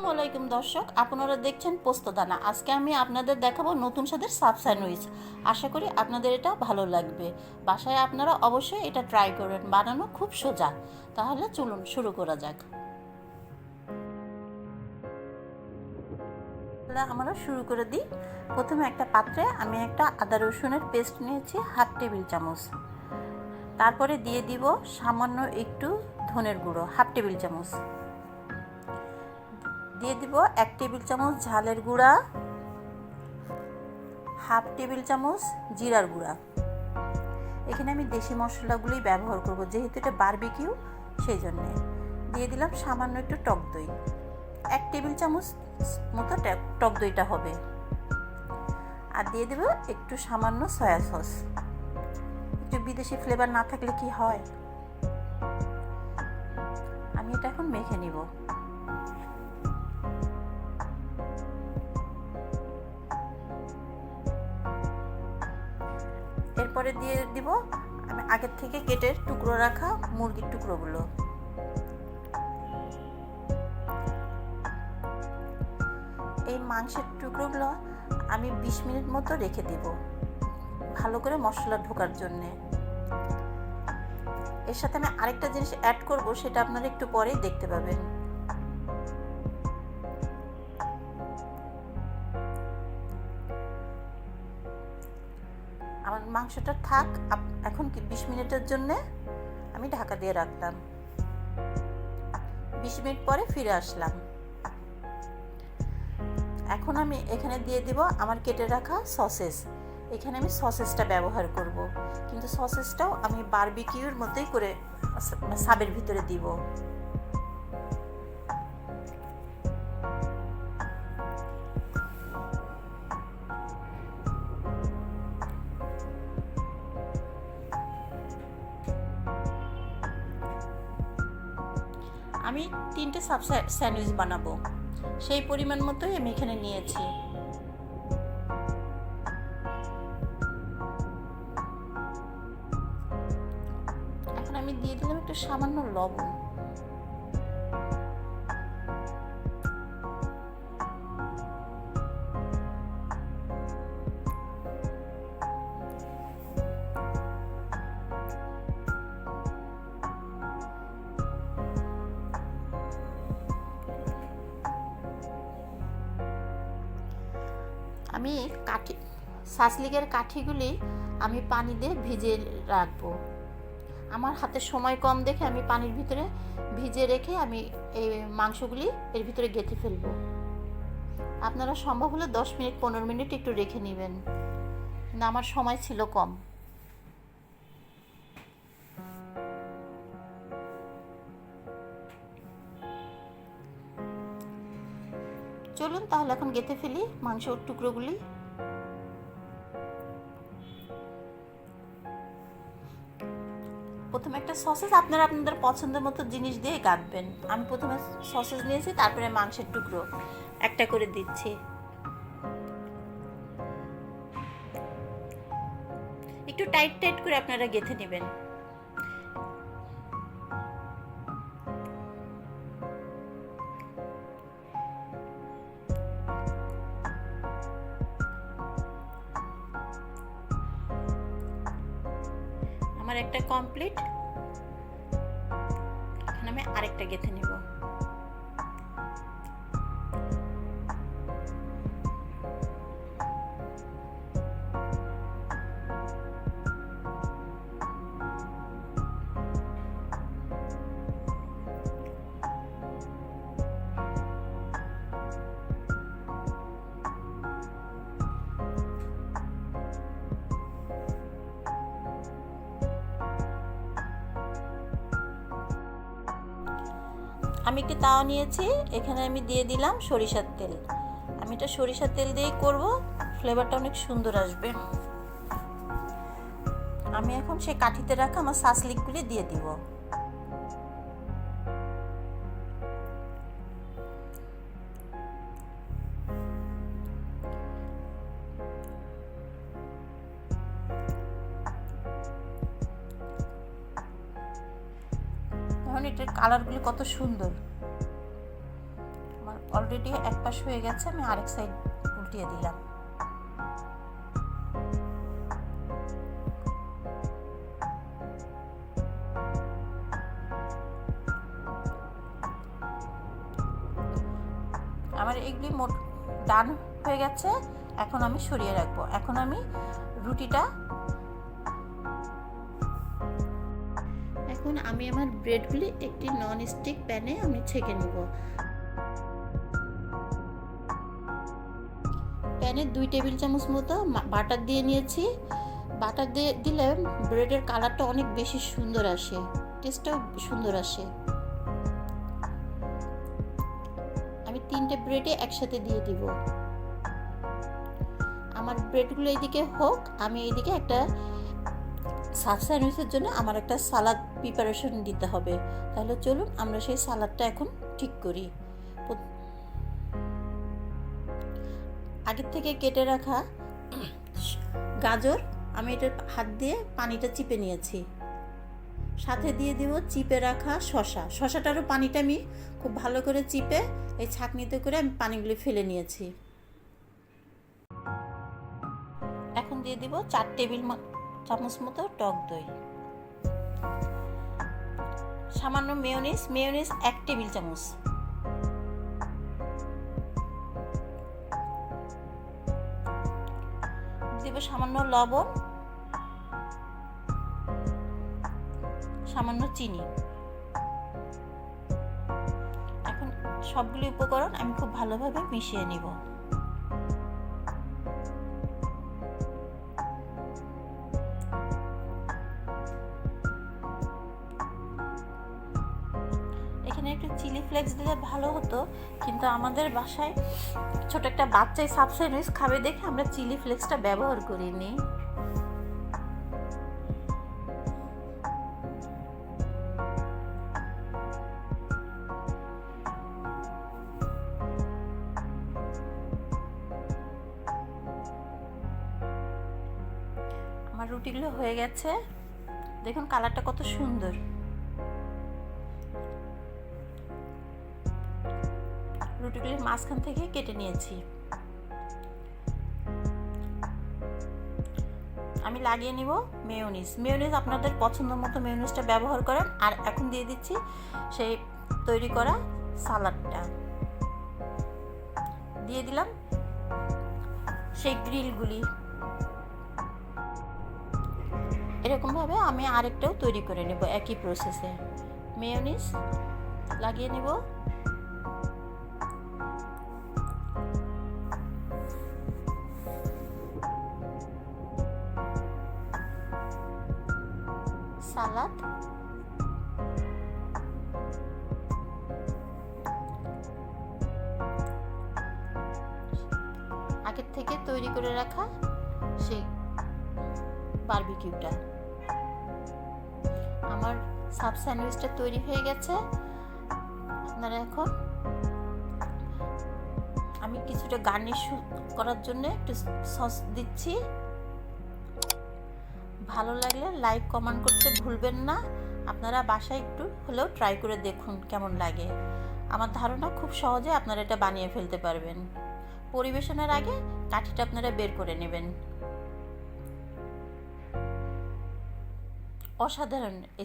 আসসালামু আলাইকুম দর্শক, আপনারা দেখছেন পোস্তদানা। আজকে আমি আপনাদের দেখাবো নতুন স্বাদের সাব স্যান্ডউইচ। আশা করি আপনাদের এটা ভালো লাগবে। বাসায় আপনারা অবশ্যই এটা ট্রাই করবেন বানানো খুব সোজা। তাহলে চলুন শুরু করা যাক। তাহলে আমরা শুরু করে দিই। প্রথমে একটা পাত্রে আমি একটা আদা রসুনের পেস্ট নিয়েছি, হাফ টেবিল চামচ। তারপরে দিয়ে দিব সামান্য একটু ধনের গুঁড়ো, হাফ টেবিল চামচ। দিয়ে দিব এক টেবিল চামচ ঝালের গুঁড়া, হাফ টেবিল চামচ জিরার গুঁড়া। এখানে আমি দেশি মশলাগুলোই ব্যবহার করব, যেহেতু এটা বারবিকিউ সেই জন্যে দিয়ে দিলাম সামান্য একটু টক দই। এক টেবিল চামচ মতো টক দইটা হবে। আর দিয়ে দেবো একটু সামান্য সয়া সস। একটু বিদেশি ফ্লেভার না থাকলে কি হয়? আমি এটা এখন মেখে নিব। এরপরে দিয়ে দিব আমি আগের থেকে কেটে টুকরো রাখা মুরগির টুকরোগুলো। এই মাংসের টুকরোগুলো আমি বিশ মিনিট মতো রেখে দেব, ভালো করে মশলা ঢোকার জন্যে। এর সাথে আমি আরেকটা জিনিস অ্যাড করব, সেটা আপনারা একটু পরেই দেখতে পাবেন। মাংসটা থাক এখন কি বিশ মিনিটের জন্যে আমি ঢাকা দিয়ে রাখলাম। বিশ মিনিট পরে ফিরে আসলাম। এখন আমি এখানে দিয়ে দিব আমার কেটে রাখা সসেস। এখানে আমি সসেসটা ব্যবহার করব। কিন্তু সসেসটাও আমি বারবিকিউর মতোই করে সাবের ভিতরে দিব। তিনটে সাব স্যান্ডউইচ বানাবো। সেই পরিমাণ মতোই আমি এখানে নিয়েছি। এখন আমি দিয়ে দিলাম একটু সামান্য লবণ। আমি কাঠি, শাসলিকের কাঠিগুলি আমি পানি দিয়ে ভিজে রাখব। আমার হাতে সময় কম দেখে আমি পানির ভিতরে ভিজে রেখে আমি এই মাংসগুলি এর ভিতরে গেঁথে ফেলব। আপনারা সম্ভব হলে দশ মিনিট, পনেরো মিনিট একটু রেখে নেবেন। না, আমার সময় ছিল কম। চলুন, তাহলে এখন গেঁথে ফেলি মাংসর টুকরোগুলি। প্রথমে একটা সসেস, আপনারা আপনাদের পছন্দের মতো জিনিস দিয়ে কাটবেন আমি প্রথমে সসেস নিয়েছি, তারপরে মাংসের টুকরো। একটা করে দিচ্ছি। একটু টাইট টাইট করে আপনারা গেঁথে নেবেন। কমপ্লিট এখানে আমি আরেকটা গেঁথে নিব। আমি একটি তাওয়া নিয়েছি, এখানে আমি দিয়ে দিলাম সরিষার তেল। আমি এটা সরিষার তেল দিয়েই করব, ফ্লেভারটা অনেক সুন্দর আসবে। আমি এখন সেই কাঠিতে রাখা আমার সাসলিকগুলি দিয়ে দিব। এটার কালারগুলি কত সুন্দর। আমার অলরেডি এক পাশ হয়ে গেছে, আমি আরেক সাইড উল্টিয়ে দিলাম। আমার এগুলি মোট ডান হয়ে গেছে, এখন আমি সরিয়ে রাখব। এখন আমি রুটিটা এখন আমি আমার ব্রেডগুলি একটি নন স্টিক প্যানে আমি ছেঁকে নিব। প্যানে দুই টেবিল চামচ মতো বাটার দিয়ে নিয়েছি। বাটার দিয়ে দিলে ব্রেডের কালারটা অনেক বেশি সুন্দর আসে। টেস্টটাও সুন্দর আসে। আমি তিনটে ব্রেডে একসাথে দিয়ে দিব। আমার ব্রেডগুলো এইদিকে হোক, আমি এইদিকে একটা সাব স্যান্ডউইচের জন্য আমার একটা সালাদ প্রিপারেশন দিতে হবে। তাহলে চলুন আমরা সেই সালাদটা এখন ঠিক করি। আগের থেকে কেটে রাখা গাজর, আমি এটা হাত দিয়ে পানিটা চিপে নিয়েছি। সাথে দিয়ে দিব চিপে রাখা শশা শশাটারও পানিটা আমি খুব ভালো করে চিপে এই ছাঁকনিতে করে আমি পানিগুলি ফেলে নিয়েছি। এখন দিয়ে দিব চার টেবিল চামচ মতো টক দই। সামান্য মেয়োনিজ মেয়োনিজ এক টেবিল চামচ। দিব সামান্য লবণ, সামান্য চিনি। এখন সবগুলি উপকরণ আমি খুব ভালোভাবে মিশিয়ে নিব। একটু চিলি ফ্লেক্স দিলে ভালো হতো, কিন্তু আমাদের বাসায় ছোট একটা বাচ্চাই সাব স্যান্ডউইচ খাবে দেখে আমরা চিলি ফ্লেক্সটা ব্যবহার করিনি। আমার রুটিগুলো হয়ে গেছে। দেখুন কালারটা কত সুন্দর। মাঝখান থেকে কেটে নিয়েছি। আমি লাগিয়ে নিব মেয়োনিজ। মেয়োনিজ আপনাদের পছন্দ মতো মেয়োনিজটা ব্যবহার করেন। আর এখন দিয়ে দিচ্ছি সেই তৈরি করা সালাডটা। দিয়ে দিলাম সেই গ্রিলগুলি। এরকমভাবে আমি আরেকটাও তৈরি করে নেব একই প্রসেসে মেয়োনিজ লাগিয়ে নেব। সালাদ। আগের থেকে তৈরি করে রাখা সেই বারবিকিউটা। আমার সাব স্যান্ডউইচটা তৈরি হয়ে গেছে। আপনারা এখন আমি কিছুটা গার্নিশ করার জন্য একটু সস দিচ্ছি। ভালো লাগলে লাইক কমেন্ট করতে ভুলবেন না। আপনারা বাসায় একটু হলেও ট্রাই করে দেখুন কেমন লাগে। আমার ধারণা খুব সহজে আপনারা এটা বানিয়ে ফেলতে পারবেন। পরিবেশনের আগে কাঠিটা আপনারা বের করে নেবেন। অসাধারণ।